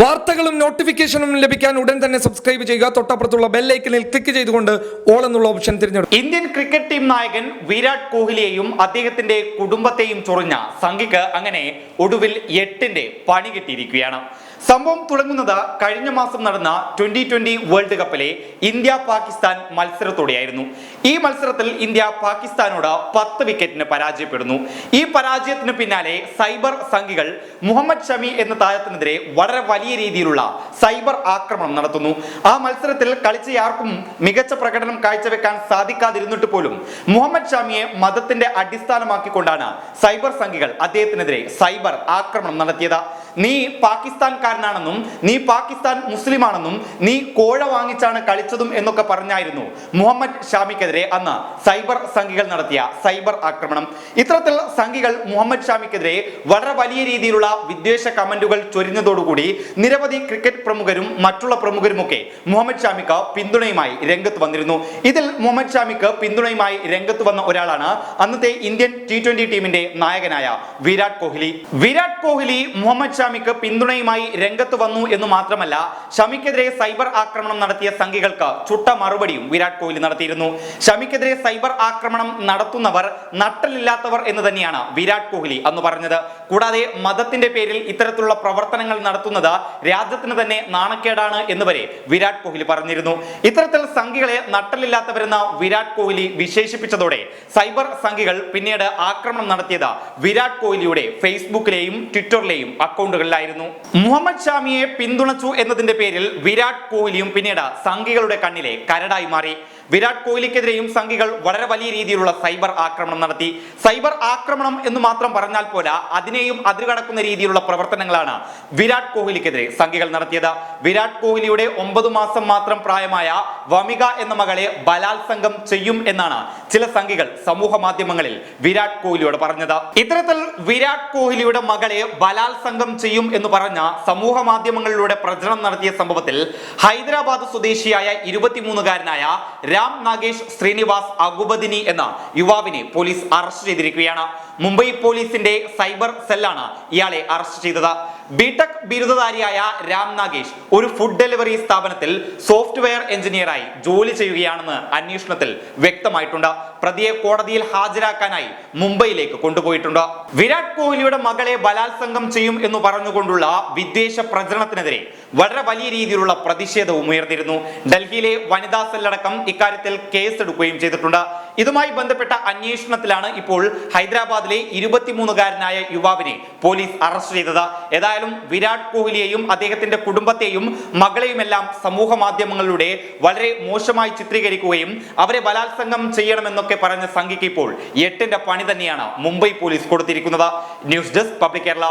വാർത്തകളും നോട്ടിഫിക്കേഷനും ലഭിക്കാൻ ഉടൻ തന്നെ സബ്സ്ക്രൈബ് ചെയ്യുക. തൊട്ടപ്പുറത്തുള്ള ബെല്ലൈക്കനിൽ ക്ലിക്ക് ചെയ്തുകൊണ്ട് ഓൾ എന്നുള്ള ഓപ്ഷൻ തിരഞ്ഞെടുക്കും ഇന്ത്യൻ ക്രിക്കറ്റ് ടീം നായകൻ വിരാട് കോഹ്ലിയെയും അദ്ദേഹത്തിന്റെ കുടുംബത്തെയും ചൊറിഞ്ഞ സംഘിക്ക് അങ്ങനെ ഒടുവിൽ എട്ടിന്റെ പണി കിട്ടിയിരിക്കുകയാണ്. സംഭവം തുടങ്ങുന്നത് കഴിഞ്ഞ മാസം നടന്ന ട്വന്റി ട്വന്റി വേൾഡ് കപ്പിലെ ഇന്ത്യ പാകിസ്ഥാൻ മത്സരത്തോടെയായിരുന്നു. ഈ മത്സരത്തിൽ ഇന്ത്യ പാകിസ്ഥാനോട് പത്ത് വിക്കറ്റിന് പരാജയപ്പെടുന്നു. ഈ പരാജയത്തിന് പിന്നാലെ സൈബർ സംഘികൾ മുഹമ്മദ് ഷമി എന്ന താരത്തിനെതിരെ വളരെ വലിയ രീതിയിലുള്ള സൈബർ ആക്രമണം നടത്തുന്നു. ആ മത്സരത്തിൽ കളിച്ചയാർക്കും മികച്ച പ്രകടനം കാഴ്ചവെക്കാൻ സാധിക്കാതിരുന്നിട്ട് പോലും മുഹമ്മദ് ഷമിയെ മതത്തിന്റെ അടിസ്ഥാനമാക്കിക്കൊണ്ടാണ് സൈബർ സംഘികൾ അദ്ദേഹത്തിനെതിരെ സൈബർ ആക്രമണം നടത്തിയത്. നീ പാകിസ്ഥാൻകാരനാണെന്നും നീ പാകിസ്ഥാൻ മുസ്ലിമാണെന്നും നീ കോഴ വാങ്ങിച്ചാണ് കളിച്ചതും എന്നൊക്കെ പറഞ്ഞായിരുന്നു മുഹമ്മദ് ഷാമിക്കെതിരെ അന്ന് സൈബർ സംഘികൾ നടത്തിയ സൈബർ ആക്രമണം. ഇത്തരത്തിൽ സംഘികൾ മുഹമ്മദ് ഷാമിക്കെതിരെ വളരെ വലിയ രീതിയിലുള്ള വിദ്വേഷ കമന്റുകൾ ചൊരിഞ്ഞതോടുകൂടി നിരവധി ക്രിക്കറ്റ് പ്രമുഖരും മറ്റുള്ള പ്രമുഖരുമൊക്കെ മുഹമ്മദ് ഷാമിക്ക് പിന്തുണയുമായി രംഗത്ത് വന്നിരുന്നു. ഇതിൽ മുഹമ്മദ് ഷാമിക്ക് പിന്തുണയുമായി രംഗത്ത് വന്ന ഒരാളാണ് അന്നത്തെ ഇന്ത്യൻ ടി ട്വന്റി ടീമിന്റെ നായകനായ വിരാട് കോഹ്ലി. വിരാട് കോഹ്ലി മുഹമ്മദ് ഷാമിക്ക് പിന്തുണയുമായി രംഗത്ത് വന്നു എന്ന് മാത്രമല്ല ഷമിക്കെതിരെ സൈബർ ആക്രമണം നടത്തിയ സംഘികൾക്ക് ചുട്ട മറുപടിയും വിരാട് കോഹ്ലി നടത്തിയിരുന്നു. ഷമിക്കെതിരെ സൈബർ ആക്രമണം നടത്തുന്നവർ നട്ടലില്ലാത്തവർ എന്ന് തന്നെയാണ് വിരാട് കോഹ്ലി അന്ന് പറഞ്ഞത്. കൂടാതെ മതത്തിന്റെ പേരിൽ ഇത്തരത്തിലുള്ള പ്രവർത്തനങ്ങൾ നടത്തുന്നത് രാജ്യത്തിന് തന്നെ നാണക്കേടാണ് എന്ന് വരെ വിരാട് കോഹ്ലി പറഞ്ഞിരുന്നു. ഇത്തരത്തിൽ സംഘികളെ നട്ടലില്ലാത്തവരെന്ന് വിരാട് കോഹ്ലി വിശേഷിപ്പിച്ചതോടെ സൈബർ സംഘികൾ പിന്നീട് ആക്രമണം നടത്തിയത് വിരാട് കോഹ്ലിയുടെ ഫേസ്ബുക്കിലെയും ട്വിറ്ററിലെയും അക്കൗണ്ടുകളിലായിരുന്നു. മുഹമ്മദ് ഷാമിയെ പിന്തുണച്ചു എന്നതിന്റെ പേരിൽ വിരാട് കോഹ്ലിയും പിന്നീട് സംഘികളുടെ കണ്ണിലെ കരടായി മാറി. വിരാട് കോഹ്ലിക്കെതിരെയും സംഘികൾ വളരെ വലിയ രീതിയിലുള്ള സൈബർ ആക്രമണം നടത്തി. സൈബർ ആക്രമണം എന്ന് മാത്രം പറഞ്ഞാൽ പോരാ അതിനെയും അതിരുകടക്കുന്ന രീതിയിലുള്ള പ്രവർത്തനങ്ങളാണ് വിരാട് കോഹ്ലിക്കെതിരെ സംഘികൾ നടത്തിയത്. വിരാട് കോഹ്ലിയുടെ ഒമ്പത് മാസം മാത്രം പ്രായമായ വമിക എന്ന മകളെ ബലാത്സംഗം ചെയ്യും എന്നാണ് ചില സംഘികൾ സമൂഹ മാധ്യമങ്ങളിൽ വിരാട് കോഹ്ലിയോട് പറഞ്ഞത്. ഇത്തരത്തിൽ വിരാട് കോഹ്ലിയുടെ മകളെ ബലാത്സംഗം ചെയ്യും എന്ന് പറഞ്ഞ സമൂഹ മാധ്യമങ്ങളിലൂടെ പ്രചരണം നടത്തിയ സംഭവത്തിൽ ഹൈദരാബാദ് സ്വദേശിയായ ഇരുപത്തിമൂന്നുകാരനായ രാം നാഗേഷ് ശ്രീനിവാസ് അഗുബദിനി എന്ന യുവാവിനെ പോലീസ് അറസ്റ്റ് ചെയ്തിരിക്കുകയാണ്. മുംബൈ പോലീസിന്റെ സൈബർ സെല്ലാണ് ഇയാളെ അറസ്റ്റ് ചെയ്തത്. ബിടെക് ബിരുദധാരിയായ രാം നാഗേഷ് ഒരു ഫുഡ് ഡെലിവറി സ്ഥാപനത്തിൽ സോഫ്റ്റ്വെയർ എഞ്ചിനീയറായി ജോലി ചെയ്യുകയാണെന്ന് അന്വേഷണത്തിൽ വ്യക്തമായിട്ടുണ്ട്. പ്രതിയെ കോടതിയിൽ ഹാജരാക്കാനായി മുംബൈയിലേക്ക് കൊണ്ടുപോയിട്ടുണ്ട്. വിരാട് കോഹ്ലിയുടെ മകളെ ബലാത്സംഗം ചെയ്യും എന്ന് പറഞ്ഞുകൊണ്ടുള്ള വിദ്വേഷ പ്രചരണത്തിനെതിരെ വളരെ വലിയ രീതിയിലുള്ള പ്രതിഷേധവും ഉയർന്നിരുന്നു. ഡൽഹിയിലെ വനിതാ സെല്ലടക്കം ഇക്കാര്യത്തിൽ കേസെടുക്കുകയും ചെയ്തിട്ടുണ്ട്. ഇതുമായി ബന്ധപ്പെട്ട അന്വേഷണത്തിലാണ് ഇപ്പോൾ ഹൈദരാബാദിലെ ഇരുപത്തിമൂന്നുകാരനായ യുവാവിനെ പോലീസ് അറസ്റ്റ് ചെയ്തത്. ഏതായാലും വിരാട് കോഹ്ലിയെയും അദ്ദേഹത്തിന്റെ കുടുംബത്തെയും മകളെയുമെല്ലാം സമൂഹ മാധ്യമങ്ങളിലൂടെ വളരെ മോശമായി ചിത്രീകരിക്കുകയും അവരെ ബലാത്സംഗം ചെയ്യണമെന്നൊക്കെ പറഞ്ഞ സംഘിക്ക് ഇപ്പോൾ എട്ടിന്റെ പണി തന്നെയാണ് മുംബൈ പോലീസ് കൊടുത്തിരിക്കുന്നത്. News desk public Kerala.